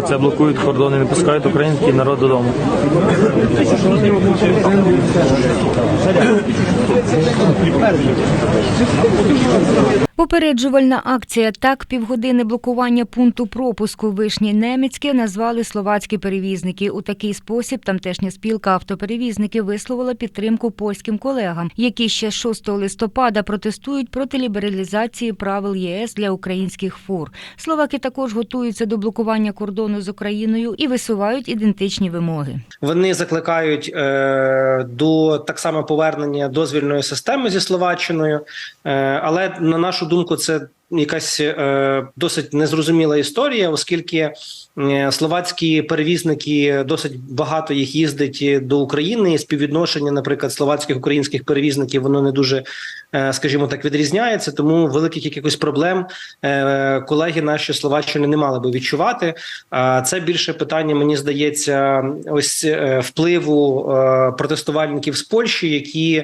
це блокують кордони, не пускають український народ додому. Попереджувальна акція так півгодини блокування пункту пропуску Вишні Немецьке назвали словацькі перевізники. У такий спосіб тамтешня спілка автоперевізників висловила підтримку польським колегам, які ще 6 листопада протестують проти лібералізації правил ЄС для українських фур. Словаки також готуються до блокування кордону з Україною і висувають ідентичні вимоги. Вони закликають е, до так само повернення дозвільної системи зі Словаччиною, е, але на нашу думку, це якась е, досить незрозуміла історія, оскільки е, словацькі перевізники досить багато їх їздить до України. І співвідношення, наприклад, словацьких українських перевізників, воно не дуже, е, скажімо так, відрізняється. Тому великих якихось проблем е, колеги наші Словаччини не мали би відчувати. А це більше питання, мені здається, ось е, впливу е, протестувальників з Польщі, які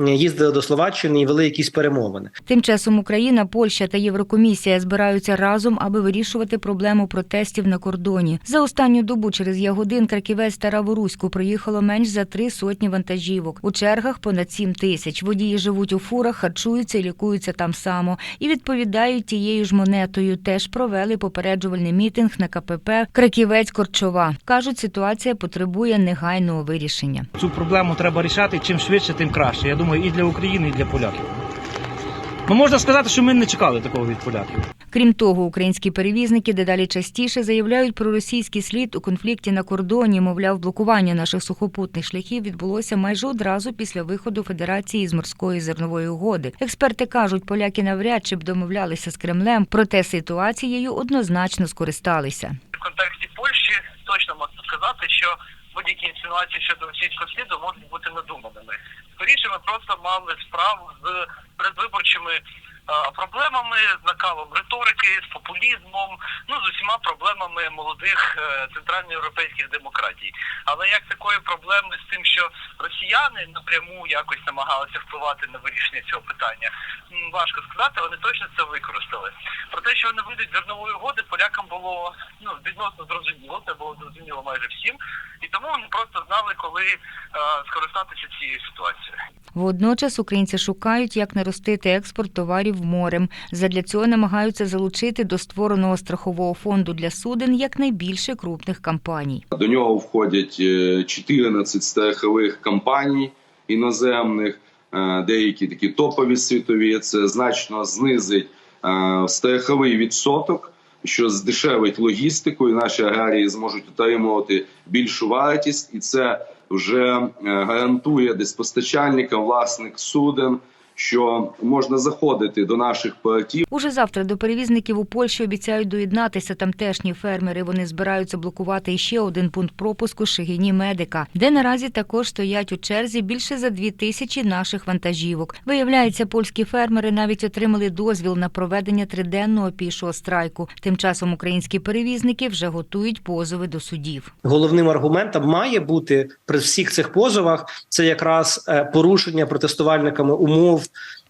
е, їздили до Словаччини і вели якісь перемовини. Тим часом Україна, Польща та Єврокомісія збираються разом, аби вирішувати проблему протестів на кордоні. За останню добу через Ягодин, Краківець та Раворуську проїхало менш за три сотні вантажівок. У чергах понад сім тисяч. Водії живуть у фурах, харчуються і лікуються там само і відповідають тією ж монетою. Теж провели попереджувальний мітинг на КПП Краківець Корчова. кажуть, ситуація потребує негайного вирішення. Цю проблему треба рішати чим швидше, тим краще. Я думаю, і для України, і для поляків. Ну можна сказати, що ми не чекали такого від поляків. Крім того, українські перевізники дедалі частіше заявляють про російський слід у конфлікті на кордоні. Мовляв, блокування наших сухопутних шляхів відбулося майже одразу після виходу Федерації з морської зернової угоди. Експерти кажуть, поляки навряд чи б домовлялися з Кремлем, проте ситуацією однозначно скористалися. в контексті Польщі точно можна сказати, що будь-які інсинуації щодо російського сліду можуть бути надуманими. Скоріше, ми просто мали справу з передвиборчими проблемами, з накалом риторики, з популізмом, ну з усіма проблемами молодих е, центральноєвропейських демократій. Але як такої проблеми з тим, що росіяни напряму якось намагалися впливати на вирішення цього питання, важко сказати. Вони точно це використали. Про те, що вони вийдуть зернової угоди, полякам було ну відносно зрозуміло. Це було зрозуміло майже всім, і тому вони просто знали, коли е, скористатися цією ситуацією. Водночас українці шукають, як наростити експорт товарів морем. Задля цього намагаються залучити до створеного страхового фонду для суден якнайбільше крупних компаній. До нього входять е, 14 страхових компаній іноземних, е, деякі такі топові світові. Це значно знизить е, страховий відсоток, що здешевить логістику, і наші аграрії зможуть отримувати більшу вартість, і це вже е, гарантує десь постачальникам, власник суден, що можна заходити до наших портів. Уже завтра до перевізників у Польщі обіцяють доєднатися тамтешні фермери. Вони збираються блокувати іще один пункт пропуску Шигині Медика, де наразі також стоять у черзі більше за дві тисячі наших вантажівок. Виявляється, польські фермери навіть отримали дозвіл на проведення триденного пішого страйку. Тим часом українські перевізники вже готують позови до судів. Головним аргументом має бути при всіх цих позовах це якраз е, порушення протестувальниками умов.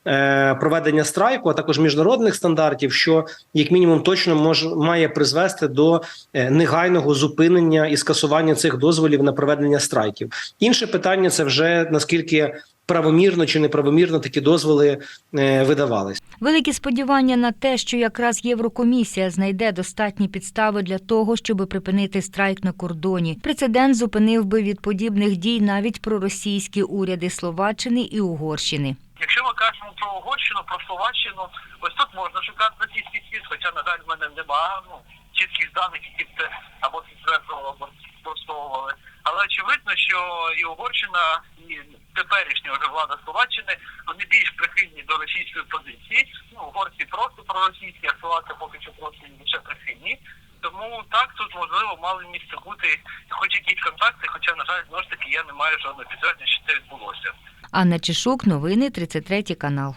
Е, Проведення страйку, а також міжнародних стандартів, що як мінімум точно може має призвести до е, негайного зупинення і скасування цих дозволів на проведення страйків. Інше питання це вже наскільки правомірно чи неправомірно такі дозволи е, видавались. Великі сподівання на те, що якраз Єврокомісія знайде достатні підстави для того, щоб припинити страйк на кордоні. Прецедент зупинив би від подібних дій навіть проросійські уряди Словаччини і Угорщини. Якщо ми кажемо про Угорщину, про Словаччину, ось тут можна шукати російський слід, хоча, на жаль, в мене немає ну, чітких даних, які б це або підтверджували, або спростовували. Але очевидно, що і Угорщина, і теперішня вже влада Словаччини, вони більш прихильні до російської позиції. Ну, угорці просто проросійські, а словаки поки що просто лише прихильні. Тому так тут можливо мали місце бути хоч якісь контакти, хоча, на жаль, знову ж таки я не маю жодного підтвердження, що це відбулося. Анна Чешук, новини 33 канал.